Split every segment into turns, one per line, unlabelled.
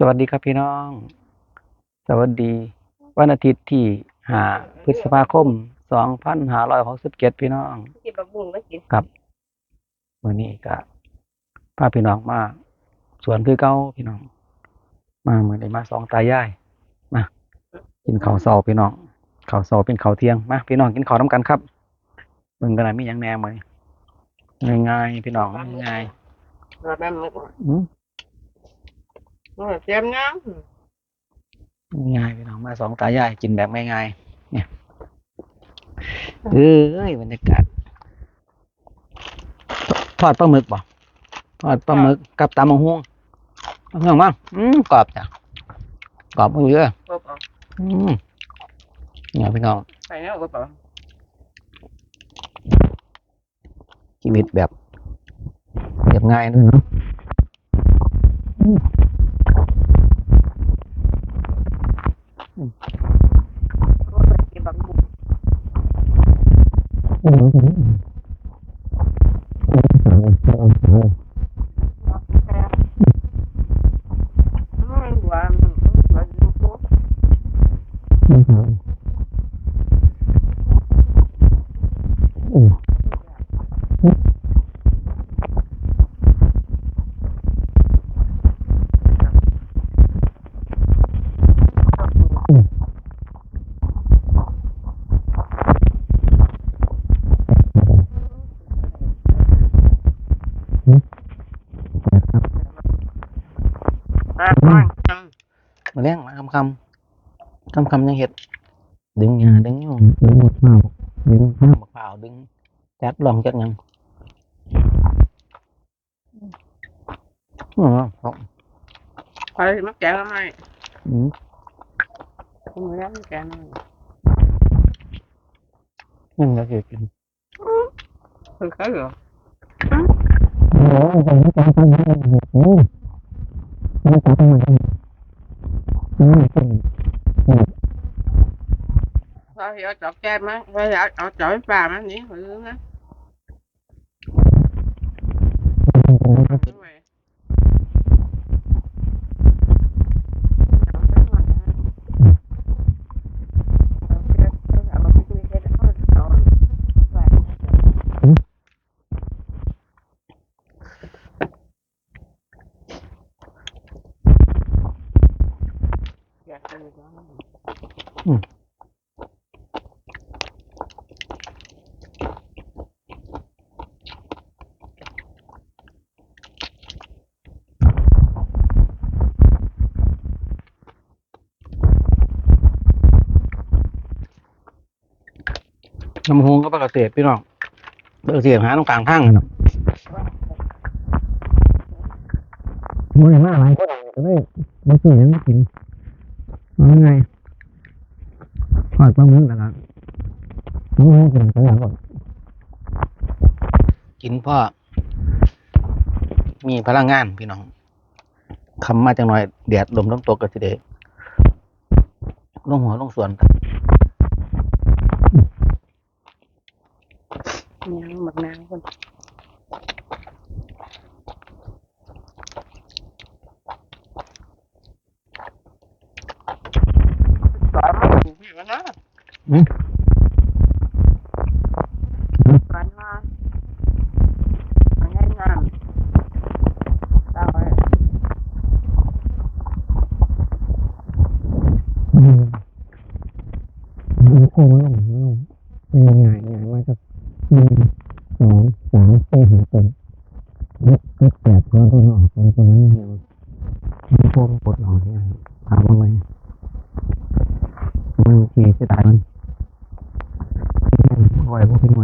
สวัสดีครับพี่น้อง สวัสดี วันอาทิตย์ที่ห้าพฤษภาคมสองพันห้าร้อยหกสิบเจ็ดพี่น้อง
กินบักบุ้งมากิน
ครับวันนี้ก็พาพี่น้องมาสวนคือเก้าพี่น้อง มาเหมือนได้มาสองตายายมากินข้าวเสาพี่น้องข้าวเสาเป็นข้าวเที่ยงมาพี่น้องกินข้าวน้ำกันครับเบิ่งกันหน่อยมีหยังแหนมไหมง่ายๆพี่น้องง่าย
มาแม่มึก
ๆอืม
เตรียมน้
ง่ายๆพี่น้องมาสองตายายกินแบบง่ายๆเนี่ยเอ้ยบรรยากาศทอดปลาหมึกบ่ทอดปลาหมึกกับตำมะฮวงเอาเพื่อนมาอืมกรอบจ้ะกรอบมากเลยำ
บ่เปล่า
อืมเนี่ยพี่น้อง
ไปแล้วบ่เปล่า
ชีวิตแบบเรียบง่ายด้วยเนาะอืม
กินบักบุ้ง
อืมอืมอืมอืม
มันหวานหวานอยู่ปุ๊บ
อืมอืม
อะก่อนจัง
มาเลี้ยงมาคำคำคำคำยังเห็ดดึงหยาดึงยุ่งดึงมะพร้าวดึงข้าวมะพร้าวดึงจัดลองจัดหยังอืมครับ
ไปมาแกงทำไม
อืม
คุณไม่ได้แกง
ยังจะเกิดกิน
คือเขาเหรอ
โอ้ยใจไม่ใจใจไม่ใจอืมไม่ใจทำไมอืมเป็น
เราเอาจอกแก้มไหมเราเอาเอา จอกปลาไหมนี่หรือนะอยากกินบ้าง
น้ำหงก็ปกติพี่น้องเบอร์เสียงหาตรงกลางทางนะมันอย่างว่าอะไรก็ได้ก็ได้มาซื้อยังไม่กินเอาไงทอดปลาหมึกแล้วกันน้ำหงกินกันอย่างก่อนกินพ่อมีพลังงานพี่น้องคำมาจังหน่อยแดดลมน้ำตกก็สิเดลงหัวลงสวน
ยั งหมักน้ำคนสอนมาถึงพี่แล้วนะ
อืม
สอนมามันให้งามเอาไว้
อืมมันโค้งลงลงเป็นยังไงไงว่าจะหนึ่งสองสามสี่ห้าต้นเล็กเล็กแปดตัวต้นออกตัวตัวนี้มันโค้งปวดหลังที่ไหนถามว่าไงมันขี่จะตายมันคอยพวกเป็นไง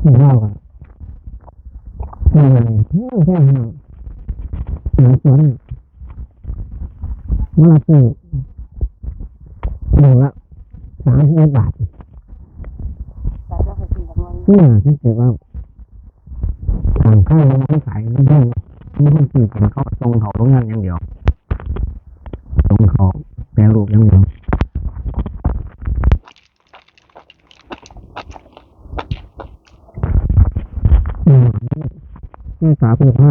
ไม่เล่ากันไม่ไงแค่แค่หาหาสวนเนี่ยมาซื้อหนึ่งละสามสิบบา ท
ใส่ก็คือกินกับมัน
นี่ที่เกิดว่าทางข้างมันไม่ขายไม่ได้ไม่ต้องซื้อกินเขาตรงเขาโรงงานอย่างเดียวตรงเขาแปรรูปอย่างเดียวอืมนี่ฝาเป็นผ้า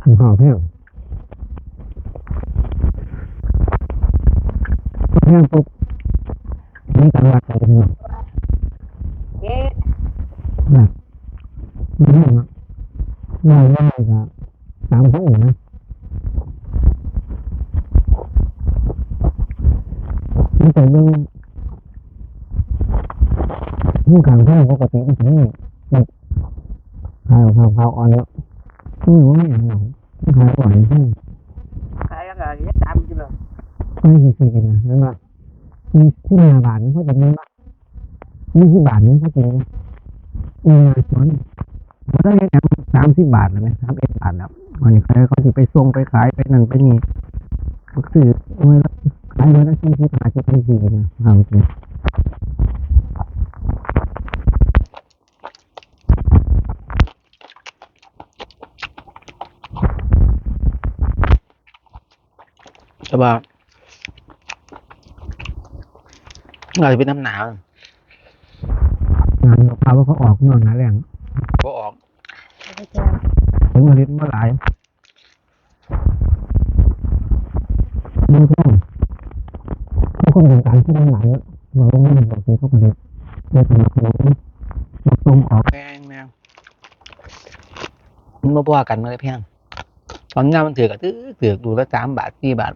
ทำห่อแพงแพงปุ๊บนี่การวัดกันเป็น
เอ๊ะ
หนักไม่แพงอะ ง่ายง่ายก็สามพันนะนี่แต่เรื่องเรื่องการแพทย์ปกติมันจะไม่แบบขายของข้าวอ่อนแล้วไม่ รู้ว่าไม่อย่างหรอกขายอ่อนที่
ขายแล้วก็เดี๋ยวตามจิบ่
ไม่ใช่สี่กันนะแล้วว่ามีที่นาบาทนี่เขาจะมีว่ายี่สิบบาทเนี่ยเขาจะมีมีงานสวนเขาได้แค่สามสิบบาทแล้วไหมสามเอ็ดบาทแล้ววันนี้เขาเขาจะไปส่งไปขายไปนั่นไปนี่ก็คือเมื่อละขายเมื่อละสี่สิบห้าสิบไปสี่นะเอาจริงแต่ว่าอาจจะเป็นน้ำหนาวงานมะพร้าวเขาออกนอกหนาแรงก็ออก
ไปจ้า
ผลผลิตมาหลายมีแค่ทุกคนเป็นการที่มันหลายเราต้องมีบอกนี้เขาผลิตได้สนับสนุนรับส่งออกแพงแมวมันมาว่ากันมาเลยเพียงตอนนี้มันถือกับตื้อถือดูละสามบาทสี่บาท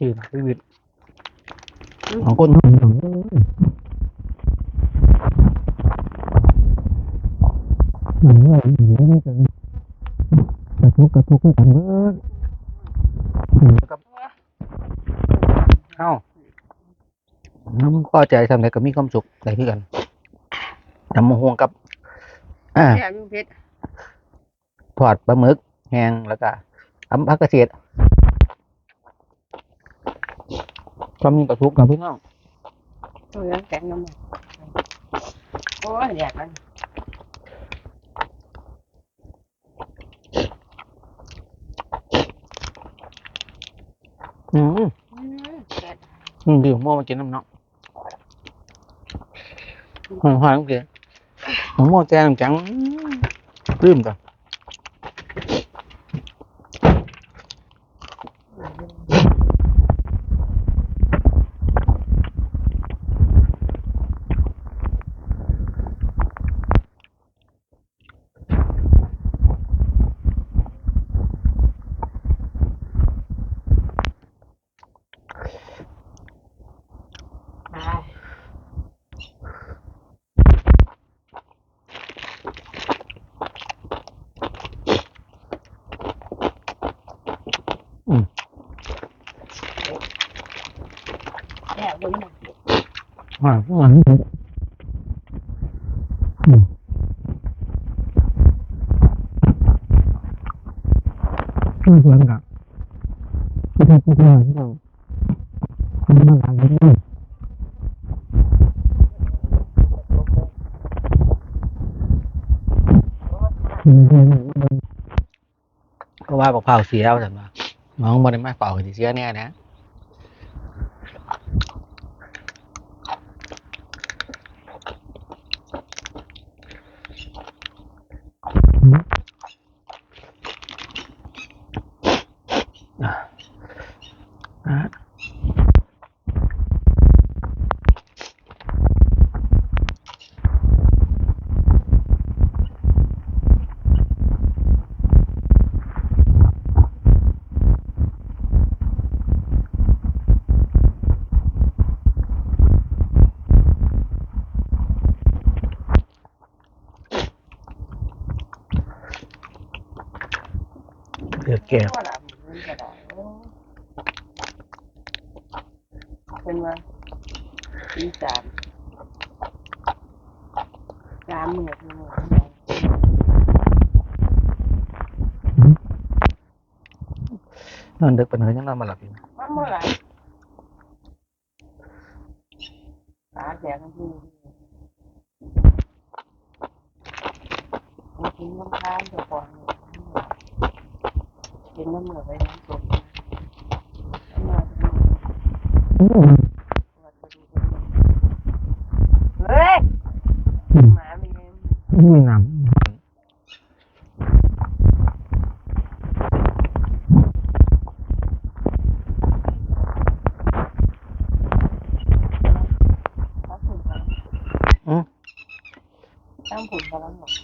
จืดชีวิตของคนของของมันว่าอยู่นี่กันกระทุกกระทุกกันเบิดเอ้าน้ำก็ใจทำอะไรก็มีความสุขได้ที่กันทำมะฮวงกับ อ่า
แซ่บอยู่เพชร
ทอดปลาหมึกแห้งแล้วก็ทำผักกระเฉดก็มีกระทุกกับพี่น้อง
ตัวยังแข็งน้ำมันโอ้ยแดดมัน
อืม
อืมแดด
อืมดีผมว่ามากินน้ำเนาะหอยหอยโอเคผมว่าแจ้งจังลืมจ้ะ หอยหอยอืมชื่อสวนกับพี่ทัศน์พี่ที่เราทำมาหลายเรื่องก็ว่าบอกเผาเสียเอาสันว่าน้องบอไมาเป่าเสียแน่นะ เดือดแก่
ว่าหลับเงินก็ได้โอ้เป็นว่าตีสามสามหมื่นหนึ่งหมื่น
นอนดึกปานนั้นยังนอนมาหลับอยู่
มันเมื่อไหร่ตาแดงที่มันกินน้ำทานเดี๋ยวก่อน กินน้ำเหมือไปน้ำส้มน้ำมาเฮ้ยหมามี
มีน้ำ
ตั้งผุนพลัง
อืม
ตั้งผุนพลั
นี่นะโอ้โหบ้านมันเลยอื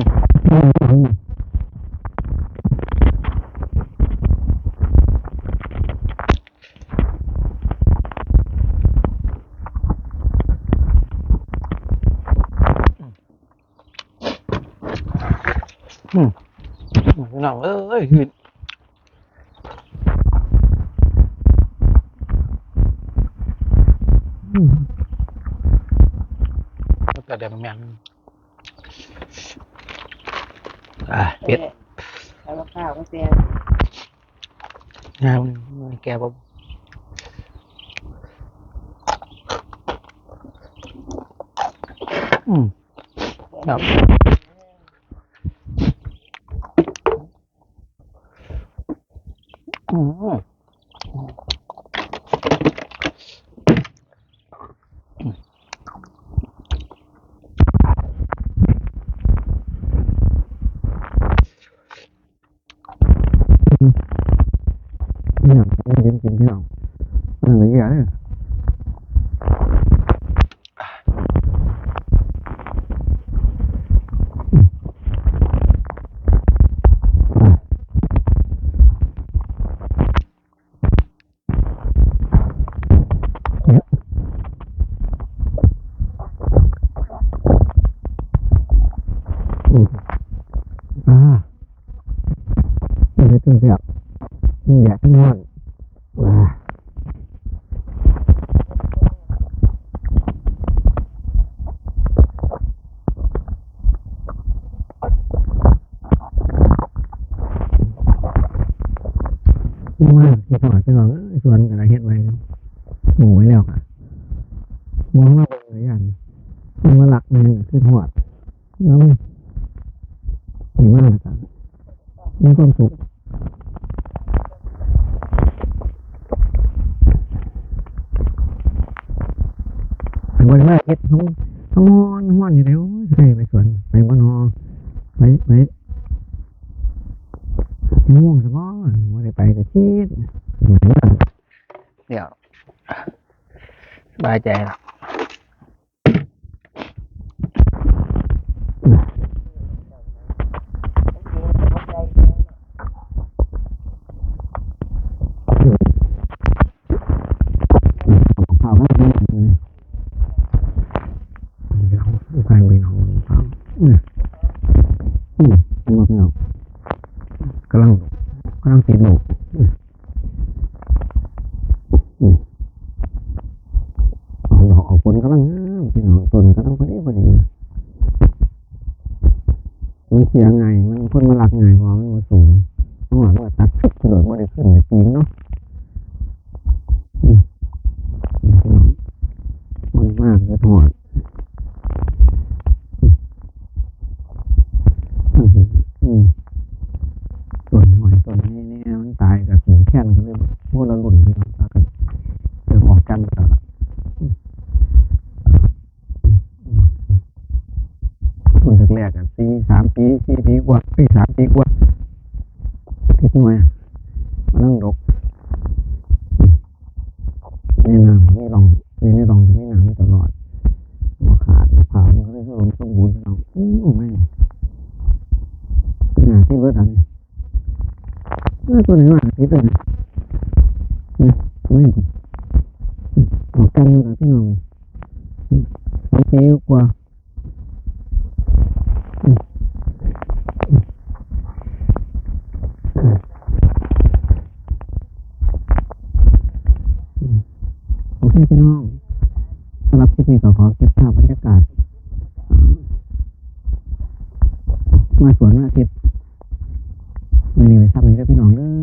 มอืมพี่น้องเอ้ยคืออืมแต่เดี๋ยวมันแม่งอะเป็ด
แนี่
มากเห็ดหอดไปหน่อยเอ้ยสวนอะไรเห็ดไว้นะหมูไว้แล้วค่ะมองว่าเป็นอะไรอย่างมันมาหลักเลยคือหอดแล้วดีมากครับมีความสุขไปบริมาเฮ็ดเขาเขามอนมอนอยู่แล้วใช่ไปสวนไปบ่นอไปไป ม่วงสมองว่าได้ไปแต่คิดเดี๋ยวสบายใจหรอก กำลังกำลังติดลูกออืมเอาดอกออกผลกำลังงามพี่น้องต้นกำลังพอดีพอดีมันเสียไงมันคนมาหลักไงายเพราะมันมาสูงข้างหลังมันก็ตัดชุดกระโดดมาได้ขึ้นในปีนเนาะ น้าตัวไหนวะที่ตัวไหนนี่ไม่เห็นกันมือกับพี่น้องโอเคกว่าโอเคพี่น้องสำหรับคลิปนี้ก็ขอ นี่นะพี่น้องเด้